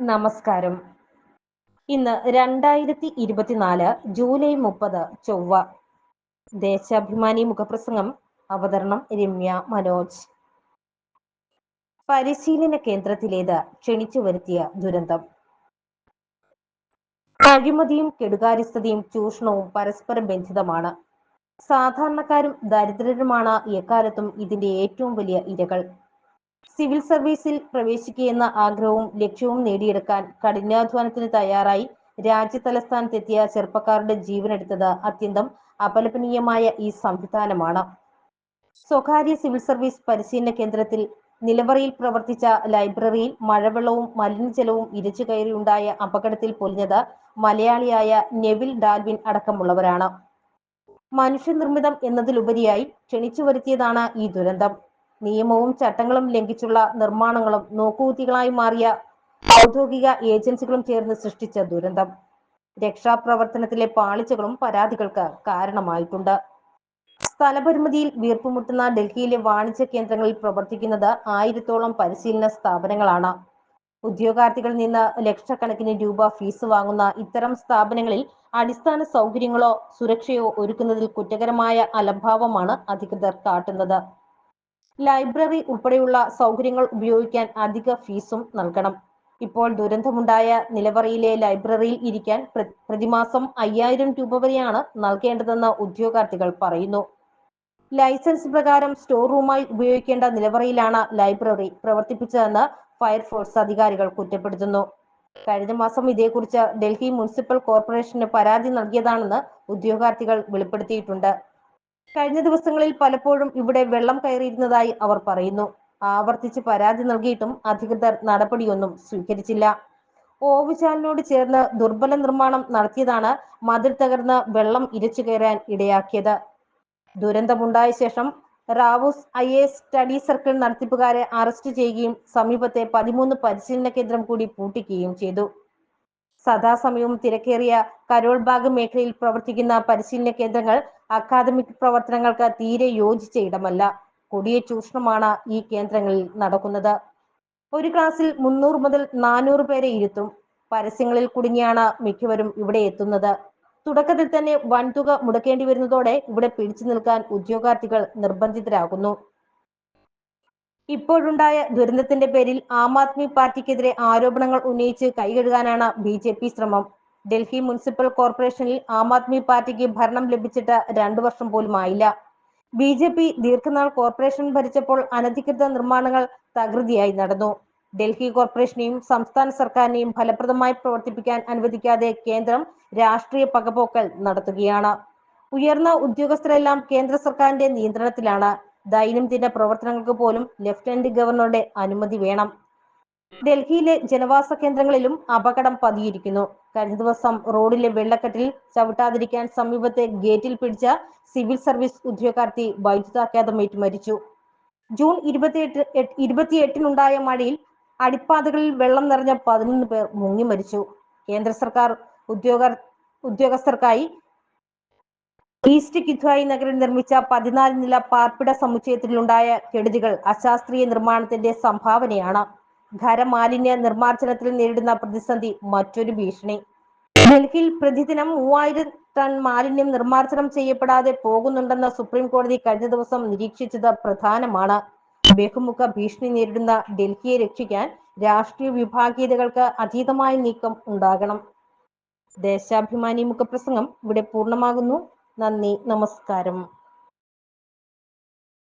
നമസ്കാരം. ഇന്ന് രണ്ടായിരത്തി ഇരുപത്തിനാല് ജൂലൈ മുപ്പത് ചൊവ്വ. ദേശാഭിമാനി മുഖപ്രസംഗം അവതരണം രമ്യ മനോജ്. പരിശീലന കേന്ദ്രത്തിലേത് ക്ഷണിച്ചു വരുത്തിയ ദുരന്തം? അഴിമതിയും കെടുകാര്യസ്ഥതയും ചൂഷണവും പരസ്പരം ബന്ധിതമാണ്. സാധാരണക്കാരും ദരിദ്രരുമാണ് എക്കാലത്തും ഇതിന്റെ ഏറ്റവും വലിയ ഇരകൾ. സിവിൽ സർവീസിൽ പ്രവേശിക്കുകയെന്ന ആഗ്രഹവും ലക്ഷ്യവും നേടിയെടുക്കാൻ കഠിനാധ്വാനത്തിന് തയ്യാറായി രാജ്യതലസ്ഥാനത്തെത്തിയ ചെറുപ്പക്കാരുടെ ജീവനെടുത്തത് അത്യന്തം അപലപനീയമായ ഈ സംവിധാനമാണ്. സ്വകാര്യ സിവിൽ സർവീസ് പരിശീലന കേന്ദ്രത്തിൽ നിലവറയിൽ പ്രവർത്തിച്ച ലൈബ്രറിയിൽ മഴവെള്ളവും മലിനജലവും ഇരച്ചു കയറിയുണ്ടായ അപകടത്തിൽ പൊലിഞ്ഞത് മലയാളിയായ നെവിൽ ഡാൽവിൻ അടക്കമുള്ളവരാണ്. മനുഷ്യനിർമ്മിതം എന്നതിലുപരിയായി ക്ഷണിച്ചു വരുത്തിയതാണ് ഈ ദുരന്തം. നിയമവും ചട്ടങ്ങളും ലംഘിച്ചുള്ള നിർമ്മാണങ്ങളും നോക്കുകുത്തികളായി മാറിയ ഔദ്യോഗിക ഏജൻസികളും ചേർന്ന് സൃഷ്ടിച്ച ദുരന്തം. രക്ഷാപ്രവർത്തനത്തിലെ പാളിച്ചകളും പരാതികൾക്ക് കാരണമായിട്ടുണ്ട്. സ്ഥലപരിമിതിയിൽ വീർപ്പുമുട്ടുന്ന ഡൽഹിയിലെ വാണിജ്യ കേന്ദ്രങ്ങളിൽ പ്രവർത്തിക്കുന്നത് ആയിരത്തോളം പരിശീലന സ്ഥാപനങ്ങളാണ്. ഉദ്യോഗാർത്ഥികളിൽ നിന്ന് ലക്ഷക്കണക്കിന് രൂപ ഫീസ് വാങ്ങുന്ന ഇത്തരം സ്ഥാപനങ്ങളിൽ അടിസ്ഥാന സൗകര്യങ്ങളോ സുരക്ഷയോ ഒരുക്കുന്നതിൽ കുറ്റകരമായ അലംഭാവമാണ് അധികൃതർ കാട്ടുന്നത്. ലൈബ്രറി ഉൾപ്പെടെയുള്ള സൗകര്യങ്ങൾ ഉപയോഗിക്കാൻ അധിക ഫീസും നൽകണം. ഇപ്പോൾ ദുരന്തമുണ്ടായ നിലവറയിലെ ലൈബ്രറിയിൽ ഇരിക്കാൻ പ്രതിമാസം അയ്യായിരം രൂപ വരെയാണ് നൽകേണ്ടതെന്ന് ഉദ്യോഗാർത്ഥികൾ പറയുന്നു. ലൈസൻസ് പ്രകാരം സ്റ്റോർ റൂമായി ഉപയോഗിക്കേണ്ട നിലവറയിലാണ് ലൈബ്രറി പ്രവർത്തിപ്പിച്ചതെന്ന് ഫയർഫോഴ്സ് അധികാരികൾ കുറ്റപ്പെടുത്തുന്നു. കഴിഞ്ഞ മാസം ഇതേക്കുറിച്ച് ഡൽഹി മുനിസിപ്പൽ കോർപ്പറേഷന് പരാതി നൽകിയതാണെന്ന് ഉദ്യോഗാർത്ഥികൾ വെളിപ്പെടുത്തിയിട്ടുണ്ട്. കഴിഞ്ഞ ദിവസങ്ങളിൽ പലപ്പോഴും ഇവിടെ വെള്ളം കയറിയിരുന്നതായി അവർ പറയുന്നു. ആവർത്തിച്ച് പരാതി നൽകിയിട്ടും അധികൃതർ നടപടിയൊന്നും സ്വീകരിച്ചില്ല. ഓവുചാലിനോട് ചേർന്ന് ദുർബല നിർമ്മാണം നടത്തിയതാണ് മതിൽ തകർന്ന് വെള്ളം ഇരച്ചു കയറാൻ ഇടയാക്കിയത്. ദുരന്തമുണ്ടായ ശേഷം Rau's I A study circle നടത്തിപ്പുകാരെ arrest ചെയ്യുകയും സമീപത്തെ പതിമൂന്ന് പരിശീലന കേന്ദ്രം കൂടി പൂട്ടിക്കുകയും ചെയ്തു. സദാസമയവും തിരക്കേറിയ കരോൾ ബാഗ് മേഖലയിൽ പ്രവർത്തിക്കുന്ന പരിശീലന കേന്ദ്രങ്ങൾ അക്കാദമിക് പ്രവർത്തനങ്ങൾക്ക് തീരെ യോജിച്ച ഇടമല്ല. കൊടിയ ചൂഷണമാണ് ഈ കേന്ദ്രങ്ങളിൽ നടക്കുന്നത്. ഒരു ക്ലാസ്സിൽ മുന്നൂറ് മുതൽ നാനൂറ് പേരെ ഇരുത്തും. പരസ്യങ്ങളിൽ കുടുങ്ങിയാണ് മിക്കവരും ഇവിടെ എത്തുന്നത്. തുടക്കത്തിൽ തന്നെ വൻതുക മുടക്കേണ്ടി വരുന്നതോടെ ഇവിടെ പിടിച്ചു നിൽക്കാൻ ഉദ്യോഗാർത്ഥികൾ നിർബന്ധിതരാകുന്നു. ഇപ്പോഴുണ്ടായ ദുരന്തത്തിന്റെ പേരിൽ ആം ആദ്മി പാർട്ടിക്കെതിരെ ആരോപണങ്ങൾ ഉന്നയിച്ച് കൈകഴുകാനാണ് ബി ജെ പി ശ്രമം. ഡൽഹി മുനിസിപ്പൽ കോർപ്പറേഷനിൽ ആം ആദ്മി പാർട്ടിക്ക് ഭരണം ലഭിച്ചിട്ട് രണ്ടു വർഷം പോലും ആയില്ല. ബി ജെ പി ദീർഘനാൾ കോർപ്പറേഷൻ ഭരിച്ചപ്പോൾ അനധികൃത നിർമ്മാണങ്ങൾ തകൃതിയായി നടന്നു. ഡൽഹി കോർപ്പറേഷനെയും സംസ്ഥാന സർക്കാരിനെയും ഫലപ്രദമായി പ്രവർത്തിപ്പിക്കാൻ അനുവദിക്കാതെ കേന്ദ്രം രാഷ്ട്രീയ പകപോക്കൽ നടത്തുകയാണ്. ഉയർന്ന ഉദ്യോഗസ്ഥരെല്ലാം കേന്ദ്ര സർക്കാരിന്റെ നിയന്ത്രണത്തിലാണ്. ദൈനംദിന പ്രവർത്തനങ്ങൾക്ക് പോലും ലഫ്റ്റനന്റ് ഗവർണറുടെ അനുമതി വേണം. ഡൽഹിയിലെ ജനവാസ കേന്ദ്രങ്ങളിലും അപകടം പതിയിരിക്കുന്നു. കഴിഞ്ഞ ദിവസം റോഡിലെ വെള്ളക്കെട്ടിൽ ചവിട്ടാതിരിക്കാൻ സമീപത്തെ ഗേറ്റിൽ പിടിച്ച സിവിൽ സർവീസ് ഉദ്യോഗാർത്ഥി വൈദ്യുതാഘാതമേറ്റ് മരിച്ചു. ജൂൺ ഇരുപത്തിയെട്ട് ഇരുപത്തിയെട്ടിനുണ്ടായ മഴയിൽ അടിപ്പാതകളിൽ വെള്ളം നിറഞ്ഞ പതിനൊന്ന് പേർ മുങ്ങി മരിച്ചു. കേന്ദ്ര സർക്കാർ ഉദ്യോഗ ഉദ്യോഗസ്ഥർക്കായി ഈസ്റ്റ് കിദ്വായി നഗറിൽ നിർമ്മിച്ച പതിനാല് നില പാർപ്പിട സമുച്ചയത്തിലുണ്ടായ കെടുതികൾ അശാസ്ത്രീയ നിർമ്മാണത്തിന്റെ സംഭാവനയാണ്. ഖരമാലിന്യ നിർമ്മാർജനത്തിൽ നേരിടുന്ന പ്രതിസന്ധി മറ്റൊരു ഭീഷണി. ഡൽഹിയിൽ പ്രതിദിനം മൂവായിരം ടൺ മാലിന്യം നിർമ്മാർജനം ചെയ്യപ്പെടാതെ പോകുന്നുണ്ടെന്ന് സുപ്രീം കോടതി കഴിഞ്ഞ ദിവസം നിരീക്ഷിച്ചത് പ്രധാനമാണ്. ബഹുമുഖ ഭീഷണി നേരിടുന്ന ഡൽഹിയെ രക്ഷിക്കാൻ രാഷ്ട്രീയ വിഭാഗീയതകൾക്ക് അതീതമായ നീക്കം ഉണ്ടാകണം. ദേശാഭിമാനി മുഖപ്രസംഗം ഇവിടെ പൂർണമാകുന്നു. നന്ദി നമസ്കാരം.